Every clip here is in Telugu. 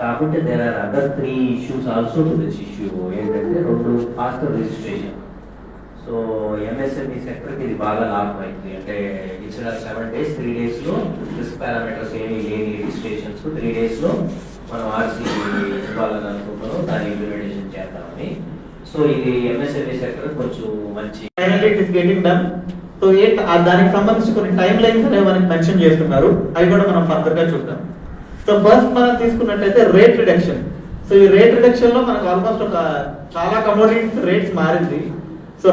కాకుంటే there are other three issues also to this issue ఏంటంటే రెండు ఫాస్ట్ రిజిస్ట్రేషన్ సో ఎంఎస్ఎంఈ సెక్టర్కి ఇది బాగా లాభం అయింది. అంటే ఇచ్చిన సెవెన్ డేస్ త్రీ డేస్లో రిస్క్ పారామీటర్స్ ఏమి లేని రిజిస్ట్రేషన్స్ త్రీ డేస్లో మనం ఆర్సీ ఇవ్వాలని అనుకుంటున్నాం దాన్ని ఇంప్లిమెంటేషన్ చేద్దామని. సో ఇది ఎంఎస్ఎంఈ సెక్టర్ కొంచెం మంచి గెటింగ్ డన్ సో ఏ దానికి సంబంధించి కొన్ని టైం లైన్స్ అనేవి మనకి మెన్షన్ చేస్తున్నారు. అవి కూడా మనం ఫర్దర్గా చూద్దాం. సో బస్ మనం తీసుకున్నట్టయితే రేట్ రిడక్షన్ సో ఈ రేట్ రిడక్షన్లో మనకు ఆల్మోస్ట్ ఒక చాలా కమోడిటీస్ రేట్స్ మారింది. సో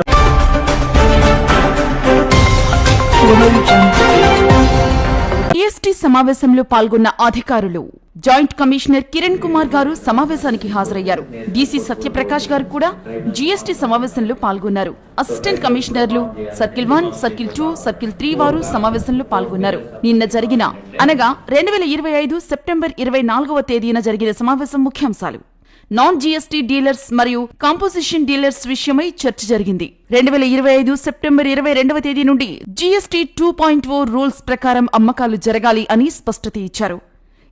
టీఎస్టీ సమావేశంలో పాల్గొన్న అధికారులు. జాయింట్ కమిషనర్ కిరణ్ కుమార్ గారు సమావేశానికి హాజరయ్యారు. డీసీ సత్యప్రకాష్ గారు కూడా జీఎస్టీ సమావేశంలో పాల్గొన్నారు. అసిస్టెంట్ కమిషనర్లు circle one circle two circle three వారు సమావేశంలో పాల్గొన్నారు. నిన్న జరిగిన అనగా రెండు వేల ఇరవై ఐదు సెప్టెంబర్ ఇరవై నాలుగవ తేదీన జరిగిన సమావేశం ముఖ్యాంశాలు. నాన్ జీఎస్టీ డీలర్స్ మరియు కాంపోజిషన్ డీలర్స్ విషయమై చర్చ జరిగింది. రెండు వేల ఇరవై ఐదు సెప్టెంబర్ ఇరవై రెండవ తేదీ నుండి GST two point O rules ప్రకారం అమ్మకాలు జరగాలి అని స్పష్టత ఇచ్చారు.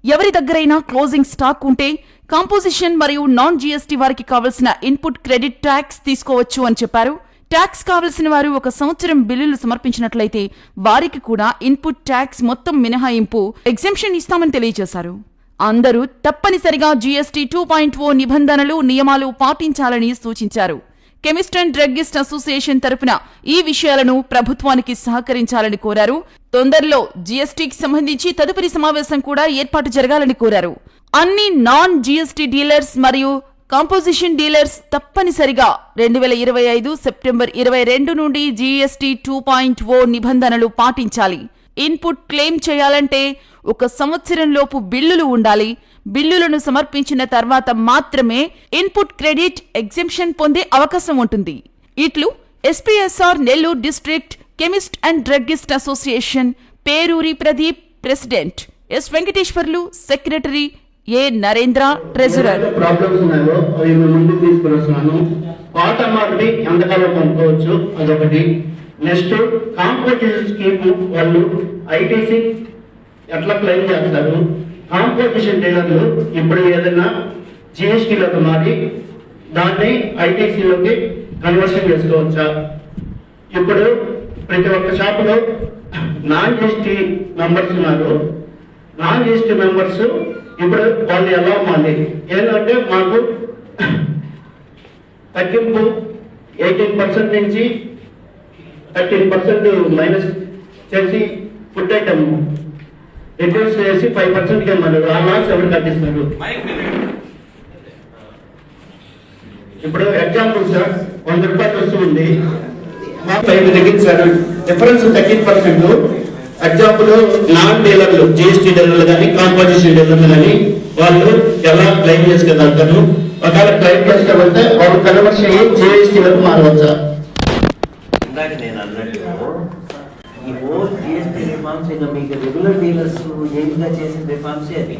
ఎవరి దగ్గరైనా క్లోజింగ్ స్టాక్ ఉంటే కాంపోజిషన్ మరియు నాన్ జీఎస్టీ వారికి కావలసిన ఇన్పుట్ క్రెడిట్ ట్యాక్స్ తీసుకోవచ్చు అని చెప్పారు. ట్యాక్స్ కావలసిన వారు ఒక సంవత్సరం బిల్లులు సమర్పించినట్లయితే వారికి కూడా ఇన్పుట్ ట్యాక్స్ మొత్తం మినహాయింపు ఎగ్జెంప్షన్ ఇస్తామని తెలియజేశారు. అందరూ తప్పనిసరిగా జీఎస్టీ టూ పాయింట్ ఓ నిబంధనలు నియమాలు పాటించాలని సూచించారు. కెమిస్ట్ అండ్ డ్రగ్గిస్ట్ అసోసియేషన్ తరపున ఈ విషయాలను ప్రభుత్వానికి సహకరించాలని కోరారు. తొందరలో జీఎస్టీకి సంబంధించి తదుపరి సమావేశం కూడా ఏర్పాటు జరగాలని కోరారు. అన్ని నాన్ జీఎస్టీ డీలర్స్ మరియు కాంపోజిషన్ డీలర్స్ తప్పనిసరిగా రెండు వేల ఇరవై ఐదు సెప్టెంబర్ ఇరవై రెండు నుండి జీఎస్టీ టూ పాయింట్ ఓ నిబంధనలు పాటించాలి. ఇన్పుట్ క్లెయిమ్ చేయాలంటే ఒక సంవత్సరంలోపు బిల్లులు ఉండాలి. బిల్లులను సమర్పించిన తర్వాత మాత్రమే ఇన్పుట్ క్రెడిట్ ఎగ్జిబిషన్ పొందే అవకాశం ఉంటుంది. ఇట్లు SPSR Nellore district chemist and druggist association Peruri Pradeep president. S Venkateswarlu secretary A Narendra treasurer. Problems ఉన్నాయో అవి ముందుకు తీసుకుని వస్తున్నాను ఆటోమేటిక్ ఎంతకాలం అదొకటి. నెక్స్ట్ కాంపోజిషన్ స్కీమ్ వాళ్ళు ఐటీసీ ఎట్లా క్లెయిమ్ చేస్తారు? కాంపోజిషన్ డీలర్లు ఇప్పుడు ఏదైనా జిఎస్టీలోకి మారి దాన్ని ఐటీసీలోకి కన్వర్షన్ చేసుకోవచ్చా? ఇప్పుడు ప్రతి ఒక్క షాపులో నాన్ జిఎస్టీ మెంబర్స్ ఉన్నారు. నాన్ జిఎస్టీ మెంబర్స్ ఇప్పుడు వాళ్ళు ఎలా అమ్మాలి ఏంటంటే మాకు తగ్గింపు ఎయిటీన్ పర్సెంట్ నుంచి థర్టీన్ పర్సెంట్ మైనస్ చేసి ఫుడ్ ఐటమ్ రిడ్యూస్ చేసి ఫైవ్ పర్సెంట్కి ఇమ్మన్నారు ఆ లాస్ ఎవరు కట్టిస్తున్నారు? ఇప్పుడు ఎగ్జాంపుల్ సార్ వంద రూపాయలు వస్తుంది. ఫైవ్ తగ్గించారు. Difference thirteen percent example non డీలర్లు జిఎస్టీ డీలర్లు కానీ కాంపోజిషన్ డీలర్లు కానీ వాళ్ళు ఎలా క్లెయిమ్ చేసుకోగలుగుతారు ఒకవేళ క్లెయిమ్ చేసుకోవాలంటే వాళ్ళు కన్వర్షన్ అయ్యి జిఎస్టీలకు మారవచ్చా? ఇందాక నేను అన్నట్టు ఈ హోల్ జిఎస్టీ రిఫార్మ్స్ ఇంకా మీకు రెగ్యులర్ డీలర్స్ ఏమిగా చేసిన రిఫార్మ్స్ అది?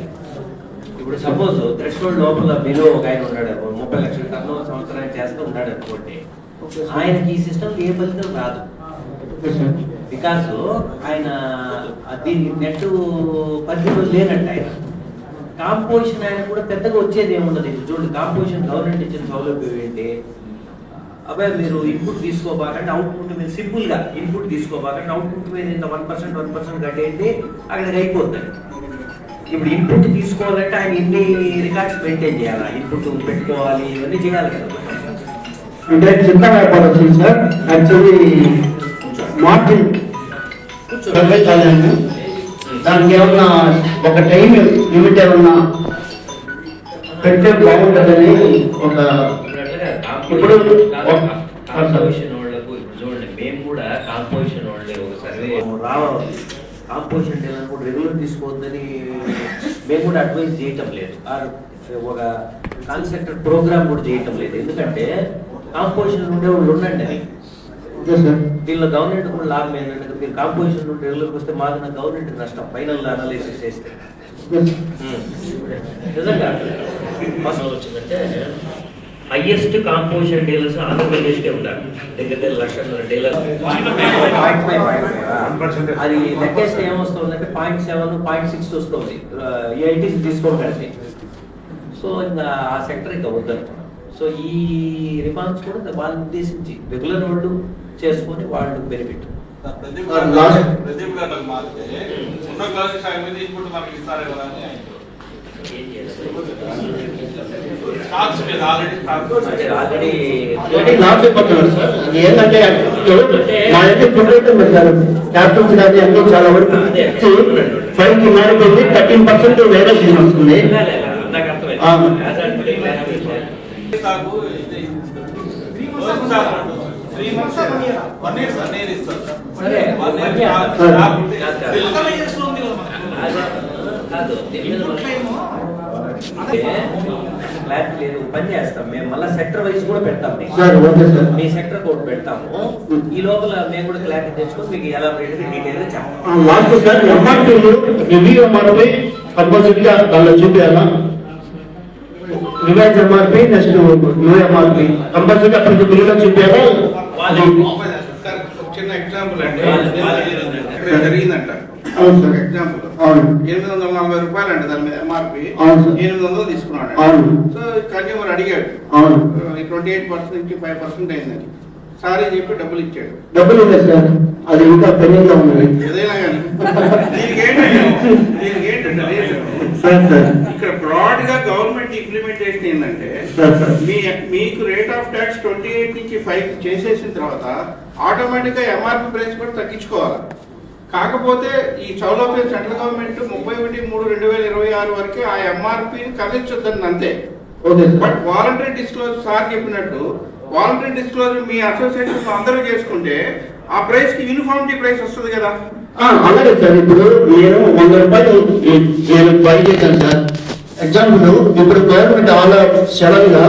ఇప్పుడు సపోజ్ థ్రెషోల్డ్ లోపల బిలో ఒక ఆయన ఉన్నాడు ముప్పై లక్షల టర్న్ సంవత్సరానికి చేస్తూ ఉన్నాడు అనుకోండి ఆయనకి ఈ సిస్టమ్ ఏ ఫలితం రాదు. బికాస్ ఆయన ఆ దీనికి నెట్ పరిధిలో లేనట్టు ఆయన. కాంపోజిషన్ ఆయన కూడా పెద్దగా వచ్చేది ఏముండదు. చూడండి కాంపోజిషన్ గవర్నమెంట్ ఇచ్చిన సౌలభ్యం ఏంటి? అబ్బాయి మీరు ఇన్పుట్ తీసుకోబాకండి అవుట్పుట్ మీరు సింపుల్గా ఇన్పుట్ తీసుకోబాకండి అవుట్పుట్ మీద ఇంత వన్ పర్సెంట్ వన్ పర్సెంట్ కట్టేయండి అక్కడికి అయిపోతుంది. ఇప్పుడు ఇన్పుట్ తీసుకోవాలంటే ఆయన ఇన్ని రికార్డ్స్ మెయింటైన్ చేయాలి? ఇన్పుట్ పెట్టుకోవాలి ఇవన్నీ చేయాలి కదా. అంటే చిన్న వ్యాపారం వచ్చింది సార్. యాక్చువల్లీ కాలేదు దానికి ఏమన్నా ఒక టైం లిమిట్ ఏమన్నా పెడితే బాగుంటుందని ఒక ఇప్పుడు కాంపోజిషన్ వాళ్ళకు ఇప్పుడు చూడండి మేము కూడా కాంపోజిషన్ వాళ్ళే ఒక సర్వే. రావాలి. కాంపోజిషన్ డీలర్ కూడా రెగ్యులర్ తీసుకోవద్దని మేము కూడా అడ్వైస్ చేయటం లేదు. ఒక కాన్సెప్ట్ ప్రోగ్రామ్ కూడా చేయటం లేదు. ఎందుకంటే కాంపోజిషన్ ఉండే వాళ్ళు ఉండండి అని దీనిలో గవర్నమెంట్ కూడా లాభం ఏంటంటే మీరు కాంపోజిషన్ నుండి రెగ్యులర్కి వస్తే మాకు గవర్నమెంట్ నష్టం. ఫైనల్ అనాలిసిస్ చేస్తే. సార్. నిజంగా. ఫస్ట్ వచ్చిందంటే హైయెస్ట్ కాంపోజిషన్ డీలర్స్ ఆంధ్రప్రదేశ్కే ఉన్నారు దగ్గర దగ్గర లక్షల డీలర్ అది లెక్కేస్తే ఏమొస్తుందంటే పాయింట్ సెవెన్ పాయింట్ సిక్స్ వస్తుంది. ఏఐటీస్ తీసుకోకండి సో ఇంకా ఆ సెక్టర్ ఇంకా వద్దనుకున్నాం. సో ఈ రిఫార్మ్స్ కూడా వాళ్ళని ఉద్దేశించి రెగ్యులర్ వాళ్ళు చేసుకొని వాళ్ళు బెనిఫిట్ ప్రదీప్ గారు లాస్ట్- ప్రదీప్ గారు మారితే ఉన్న క్లాసెస్ సాయం మీద ఇప్పుడు మనకి ఇస్తారు కదా అని. స్టాక్స్ మీద ఆల్రెడీ ఆల్రెడీ ఒకటి లాస్ అయిపోతున్నారు సార్ అది ఏంటంటే మా దగ్గర ఫుడ్ రేట్ ఉంది సార్ క్యాప్సూల్స్ కానీ అన్ని చాలా వరకు ఫైవ్కి మారిపోయింది థర్టీన్ పర్సెంట్ వస్తుంది. కాదు, అంటే క్లారిటీ లేదు పని చేస్తాం. మేము మళ్ళీ సెక్టర్ వైజ్ కూడా పెడతాం. మీకు. సార్ ఓకే సార్ మీ సెక్టర్ కోడ్ పెడతాము. ఈ లోపల మేము కూడా క్లారిటీ తెచ్చుకొని మీకు ఎలా డీటెయిల్గా చెప్తాం. Last sir MRP review MRP కంపల్సరీగా దానిలో చూపించాలా revise MRP next new MRP కంపల్సరీగా ప్రతి బిల్లులో చూపించాలా అది సార్, ఒక చిన్న ఎగ్జాంపుల్ ఇక్కడ జరిగిందంట. అవును సార్. ఎగ్జాంపుల్ అవును. ఎనిమిది వందల నలభై రూపాయలు అండి దాని మీద ఎంఆర్పి అవును సార్. ఎనిమిది వందలు తీసుకున్నాడు. అవును. సో కన్జ్యూమర్ అడిగాడు. అవును. ట్వంటీ ఎయిట్ పర్సెంట్ నుంచి ఫైవ్ పర్సెంట్ అయిందని. సారీ చెప్పి డబ్బులు ఇచ్చాడు. డబ్బులు సార్. అది ఇంకా పెండింగ్ ఏదైనా కానీ. దీనికి ఏంటంటే దీనికి ఏంటంటే reason? Sir sir. ఇక్కడ బ్రాడ్గా గవర్నమెంట్ ఇంప్లిమెంటేషన్ ఏంటంటే మీ మీకు rate of tax twenty eight నుంచి ఫైవ్ చేసేసిన తర్వాత ఆటోమేటిక్గా ఎంఆర్పి ప్రైస్ కూడా తగ్గించుకోవాలి. కాకపోతే ఈ సౌలభ్యం సెంట్రల్ గవర్నమెంట్ ముప్పై ఒకటి మూడు రెండు వేల ఇరవై ఆరు వరకే ఆ ఎంఆర్పిని కదిలించొద్దని అంతే. Okay but voluntary disclose sir చెప్పినట్టు వాలంటరీ డిస్క్లోజ్ మీ అసోసియేషన్ అందరూ చేసుకుంటే ఆ ప్రైస్కి యూనిఫామిటీ ప్రైస్ వస్తుంది కదా. అలాగే సార్. ఇప్పుడు నేను వంద రూపాయలు నేను బై చేశాను సార్. ఎగ్జాంపుల్ ఇప్పుడు గవర్నమెంట్ ఆల్ సడన్గా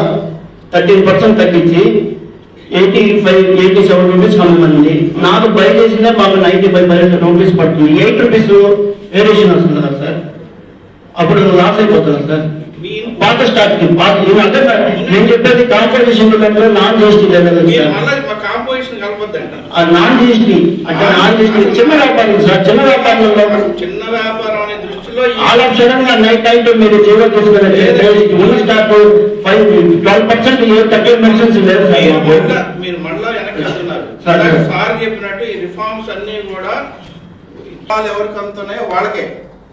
థర్టీన్ పర్సెంట్ తగ్గించి eighty five eighty seven rupees కమ్మమంది నాకు బై చేసిన మాకు నైన్టీ ఫైవ్ పర్సెంట్ రూపీస్ పడుతుంది ఎయిట్ రూపీస్ వేరియేషన్ వస్తుంది కదా సార్? అప్పుడు లాస్ అయిపోతుంది సార్? పాత స్టాక్ పాత అంటే నేను చెప్పేది కాంపిటీషన్ నాన్ జిఎస్టీ కాంపోజిషన్ ఆ నాన్ జిఎస్టీ అంటే నాన్ జిఎస్టీ చిన్న వ్యాపారం సార్ చిన్న వ్యాపారంలో చిన్న వ్యాపారం ఆల్ ఆఫ్ సడన్గా నైట్ టైం మీరు zero stock five twelve percent thirteen percent లేదు సార్ మీరు. మళ్ళా వెనక్కి చెప్పినట్టు ఈ రిఫార్మ్స్ అన్ని కూడా వాళ్ళు ఎవరికి అందుతున్నాయో వాళ్ళకే.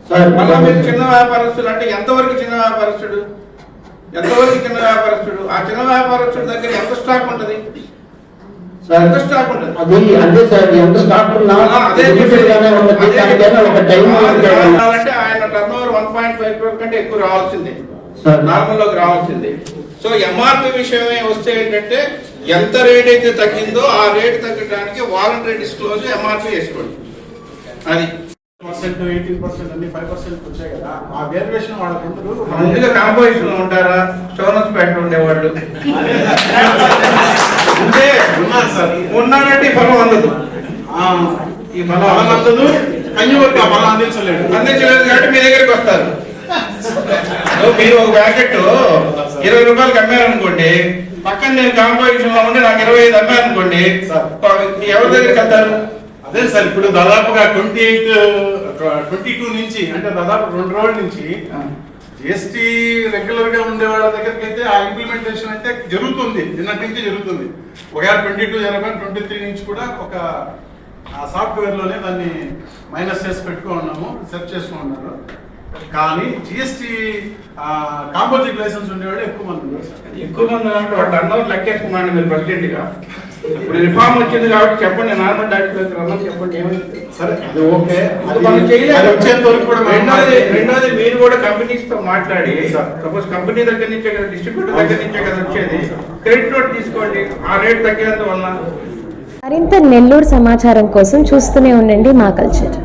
సార్ మళ్ళా మీరు చిన్న వ్యాపారస్తులు అంటే ఎంతవరకు చిన్న వ్యాపారస్తుడు? ఎంతవరకు చిన్న వ్యాపారస్తుడు? ఆ చిన్న వ్యాపారస్తుడి దగ్గర ఎంత స్టాక్ ఉంటది? సార్ ఎంత స్టాక్ ఉంటుంది? అది అంతే సార్ ఎంత స్టాక్ ఉన్నా అదే ఒక టైం అంటే ఆయన turnover one point five crore కంటే ఎక్కువ రావాల్సిందే. సార్ నార్మల్లోకి రావాల్సిందే. సో ఎంఆర్పి విషయమే వస్తే ఏంటంటే ఎంత రేట్ అయితే తగ్గిందో ఆ రేట్ తగ్గడానికి వాలంటరీ డిస్క్లోజ్ ఎంఆర్పి వేసుకోండి. అది. పర్సెంట్ ఎయిటీన్ పర్సెంట్ అన్ని ఫైవ్ పర్సెంట్ వచ్చాయి కదా. ఆ వేరియేషన్ వాళ్ళకి ఉండదు ముందుగా కాంపోజిషన్లో ఉంటారా? స్టోనస్ పేట ఉండేవాళ్ళు. అంటే ఉన్నారు సార్ ఉన్నారంటే ఈ ఫలం అందదు. ఆ, ఈ ఫలం అందదు. ఆ బలం అందించలేడు అందించలేదు కాబట్టి మీ దగ్గరికి వస్తారు. మీరు ఒక ప్యాకెట్ ఇరవై రూపాయలకి అమ్మారనుకోండి పక్కన నేను కాంపోజిషన్లో ఉండి నాకు ఇరవై ఐదు అమ్మారనుకోండి. ఎవరి దగ్గరికి వెళ్తారు? అదే సార్ ఇప్పుడు దాదాపుగా ట్వంటీ ఎయిట్ ట్వంటీ టూ నుంచి అంటే దాదాపు రెండు రోజుల నుంచి జిఎస్టీ రెగ్యులర్గా ఉండే వాళ్ళ దగ్గరికి అయితే ఆ ఇంప్లిమెంటేషన్ అయితే జరుగుతుంది. నిన్నటి నుంచి జరుగుతుంది. ఒకవేళ ట్వంటీ టూ జరగడం ట్వంటీ త్రీ నుంచి కూడా ఒక ఆ సాఫ్ట్వేర్లోనే దాన్ని మైనస్ చేసి పెట్టుకో ఉన్నాము సెర్చ్ చేసుకుని ఉన్నారు కానీ జిఎస్టీ కాంపోజిట్ లైసెన్స్ ఉండేవాళ్ళు ఎక్కువ మంది ఎక్కువ మంది అంటే టర్న్ ఓవర్ లెక్కేసుకున్నాను మీరు ప్రెసిడెంట్గా ఇప్పుడు రిఫార్మ్ వచ్చింది కాబట్టి చెప్పండి నార్మల్ డాక్టర్ రమ్మని చెప్పండి ఏమైంది సరే అది ఓకే. వచ్చేంత వరకు కూడా రెండోది రెండోది మీరు కూడా కంపెనీస్తో మాట్లాడి. సపోజ్ కంపెనీ దగ్గర నుంచే కదా డిస్ట్రిబ్యూటర్ దగ్గర నుంచే కదా వచ్చేది. క్రెడిట్ నోట్ తీసుకోండి. ఆ రేట్ తగ్గేంత వల్ల మరింత నెల్లూరు సమాచారం కోసం చూస్తూనే ఉండండి మా కల్చర్.